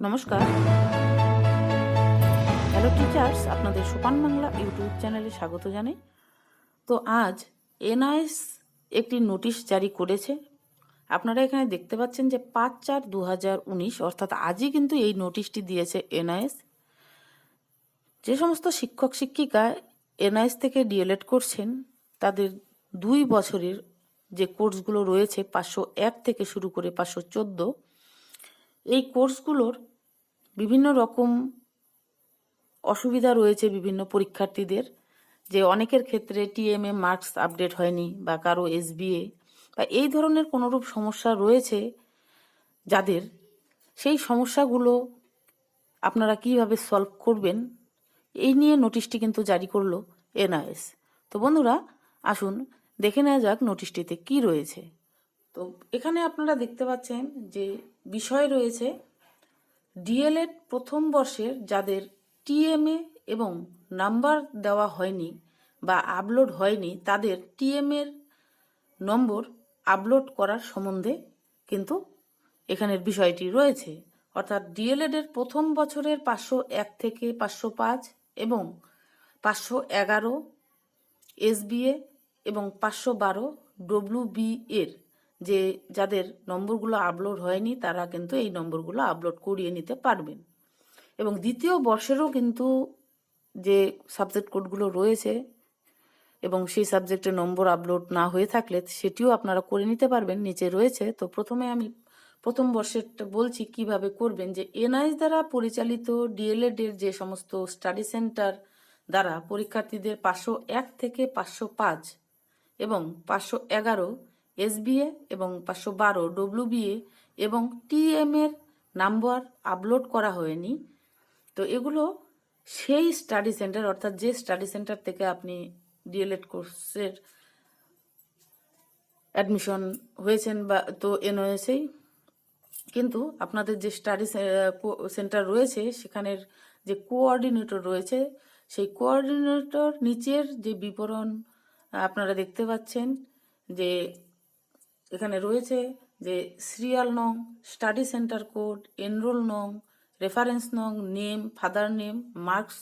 নমস্কার। Hello teachers আপনাদের সুপান Bangla YouTube চ্যানেলে স্বাগত জানাই। তো আজ এনআইএস একটি নোটিশ জারি করেছে। আপনারা এখানে দেখতে পাচ্ছেন যে পাঁচ চার দু অর্থাৎ আজই কিন্তু এই নোটিশটি দিয়েছে এনআইএস। যে সমস্ত শিক্ষক শিক্ষিকা এনআইএস থেকে ডিএলএড করছেন, তাদের দুই বছরের যে কোর্সগুলো রয়েছে, পাঁচশো এক থেকে শুরু করে পাঁচশো চোদ্দ, এই কোর্সগুলোর বিভিন্ন রকম অসুবিধা রয়েছে বিভিন্ন পরীক্ষার্থীদের, যে অনেকের ক্ষেত্রে টিএমএ মার্কস আপডেট হয়নি বা কারও এসবিএ বা এই ধরনের কোনোরূপ সমস্যা রয়েছে যাদের, সেই সমস্যাগুলো আপনারা কীভাবে সলভ করবেন, এই নিয়ে নোটিশটি কিন্তু জারি করল এনআইএস। তো বন্ধুরা, আসুন দেখে নেওয়া যাক নোটিশটিতে কি রয়েছে। তো এখানে আপনারা দেখতে পাচ্ছেন যে বিষয় রয়েছে ডিএলএড প্রথম বর্ষের যাদের টিএমএ এবং নাম্বার দেওয়া হয়নি বা আপলোড হয়নি, তাদের টিএমের নম্বর আপলোড করার সম্বন্ধে কিন্তু এখানের বিষয়টি রয়েছে। অর্থাৎ ডিএলএড এর প্রথম বছরের পাঁচশো এক থেকে পাঁচশো পাঁচ এবং পাঁচশো এগারো এসবিএ এবং পাঁচশো বারো ডব্লিউ বি এর যে যাদের নম্বরগুলো আপলোড হয়নি, তারা কিন্তু এই নম্বরগুলো আপলোড করিয়ে নিতে পারবেন। এবং দ্বিতীয় বর্ষেরও কিন্তু যে সাবজেক্ট কোডগুলো রয়েছে এবং সেই সাবজেক্টে নম্বর আপলোড না হয়ে থাকলে সেটিও আপনারা করে নিতে পারবেন, নিচে রয়েছে। তো প্রথমে আমি প্রথম বর্ষেরটা বলছি কীভাবে করবেন যে এনআইএস দ্বারা পরিচালিত ডিএলএড এর যে সমস্ত স্টাডি সেন্টার দ্বারা পরীক্ষার্থীদের পাঁচশো এক থেকে পাঁচশো পাঁচ এবং পাঁচশো এগারো এসবিএ এবং পাঁচশো বারো ডব্লিউবিএ এবং টিএম এর নাম্বার আপলোড করা হয়নি। তো এগুলো সেই স্টাডি সেন্টার, অর্থাৎ যে স্টাডি সেন্টার থেকে আপনি ডিএলএড কোর্সের অ্যাডমিশন হয়েছেন বা তো এনওএসেই কিন্তু আপনাদের যে স্টাডি সেন্টার রয়েছে, সেখানের যে কোঅর্ডিনেটর রয়েছে, সেই কোঅর্ডিনেটর নিচের যে বিবরণ আপনারা দেখতে পাচ্ছেন, যে এখানে রয়েছে যে সিরিয়াল নং স্টাডি সেন্টার কোড এনরোল নং রেফারেন্স নং name father name marks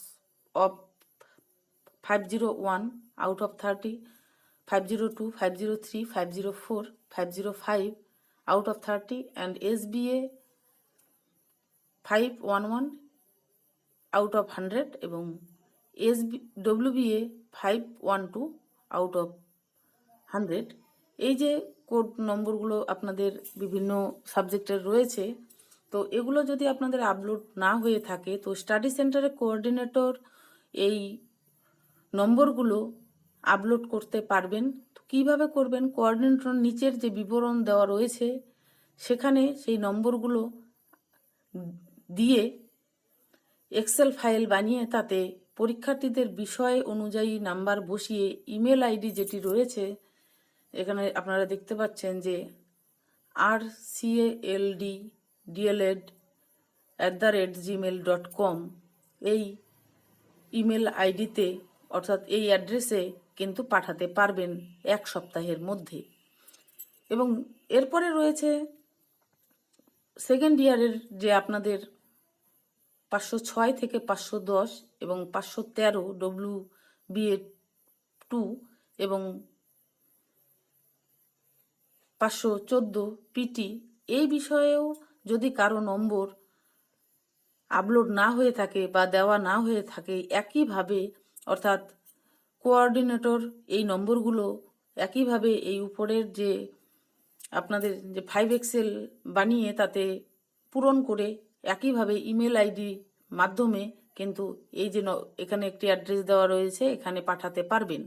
of five zero one out of thirty five zero two five zero three five zero four five zero five out of thirty and S B A five one one out of hundred এবং S B W B A five one two out of hundred এই যে code নম্বরগুলো আপনাদের বিভিন্ন সাবজেক্টের রয়েছে। তো এগুলো যদি আপনাদের আপলোড না হয়ে থাকে, তো স্টাডি সেন্টারের কোঅর্ডিনেটর এই নম্বরগুলো আপলোড করতে পারবেন। তো কীভাবে করবেন? কোঅর্ডিনেটর নিচের যে বিবরণ দেওয়া রয়েছে, সেখানে সেই নম্বরগুলো দিয়ে এক্সেল ফাইল বানিয়ে তাতে পরীক্ষার্থীদের বিষয় অনুযায়ী নাম্বার বসিয়ে ইমেল আইডি যেটি রয়েছে এখানে আপনারা দেখতে পাচ্ছেন যে আর CALD DElEd at the rate gmail dot com এই ইমেল আইডিতে অর্থাৎ এই অ্যাড্রেসে কিন্তু পাঠাতে পারবেন এক সপ্তাহের মধ্যে। এবং এরপরে রয়েছে সেকেন্ড ইয়ারের যে আপনাদের পাঁচশো ছয় থেকে পাঁচশো দশ এবং পাঁচশো তেরো ডব্লিউ বিএ টু এবং পাঁচশো চোদ্দ পিটি। এই বিষয়েও যদি কারও নম্বর আপলোড না হয়ে থাকে বা দেওয়া না হয়ে থাকে, একইভাবে, অর্থাৎ কোঅর্ডিনেটর এই নম্বরগুলো একইভাবে এই উপরের যে আপনাদের যে ফাইভ এক্সেল বানিয়ে তাতে পূরণ করে একইভাবে ইমেল আইডি মাধ্যমে কিন্তু এই যে এখানে একটি অ্যাড্রেস দেওয়া রয়েছে, এখানে পাঠাতে পারবেন।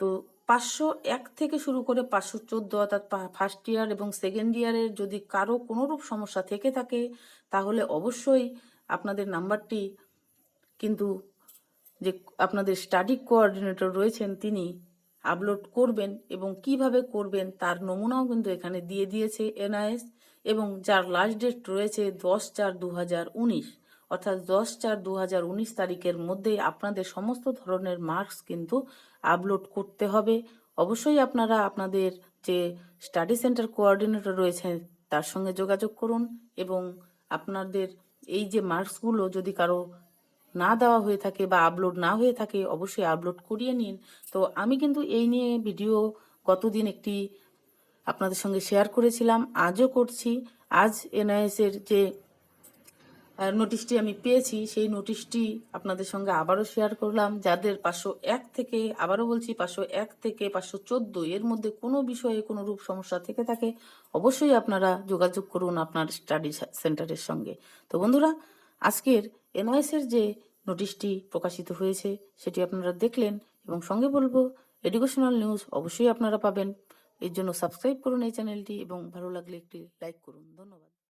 তো পাঁচশো এক থেকে শুরু করে পাঁচশো চোদ্দ, অর্থাৎ ফার্স্ট ইয়ার এবং সেকেন্ড ইয়ারের যদি কারও কোনোরূপ সমস্যা থেকে থাকে, তাহলে অবশ্যই আপনাদের নাম্বারটি কিন্তু যে আপনাদের স্টাডি কোঅর্ডিনেটর রয়েছেন তিনি আপলোড করবেন এবং কীভাবে করবেন তার নমুনাও কিন্তু এখানে দিয়ে দিয়েছে এনআইএস এবং যার লাস্ট ডেট রয়েছে দশ চার দু হাজার উনিশ। অর্থাৎ দশ চার দু তারিখের মধ্যেই আপনাদের সমস্ত ধরনের মার্কস কিন্তু আপলোড করতে হবে। অবশ্যই আপনারা আপনাদের যে স্টাডি সেন্টার কোঅর্ডিনেটর রয়েছেন, তার সঙ্গে যোগাযোগ করুন এবং আপনাদের এই যে মার্কসগুলো যদি কারও না দেওয়া হয়ে থাকে বা আপলোড না হয়ে থাকে, অবশ্যই আপলোড করিয়ে নিন। তো আমি কিন্তু এই নিয়ে ভিডিও গতদিন একটি আপনাদের সঙ্গে শেয়ার করেছিলাম, আজও করছি। আজ এনআইএস এর যে নোটিশটি আমি পেয়েছি, সেই নোটিশটি আপনাদের সঙ্গে আবারও শেয়ার করলাম। যাদের পাঁচশো এক থেকে, আবারও বলছি পাঁচশো এক থেকে পাঁচশো চোদ্দ, এর মধ্যে কোনো বিষয়ে কোনো রূপ সমস্যা থেকে থাকে, অবশ্যই আপনারা যোগাযোগ করুন আপনার স্টাডি সেন্টারের সঙ্গে। তো বন্ধুরা, আজকের এনওয়াইস এর যে নোটিশটি প্রকাশিত হয়েছে, সেটি আপনারা দেখলেন এবং সঙ্গে বলব এডুকেশনাল নিউজ অবশ্যই আপনারা পাবেন। এর জন্য সাবস্ক্রাইব করুন এই চ্যানেলটি এবং ভালো লাগলে একটি লাইক করুন। ধন্যবাদ।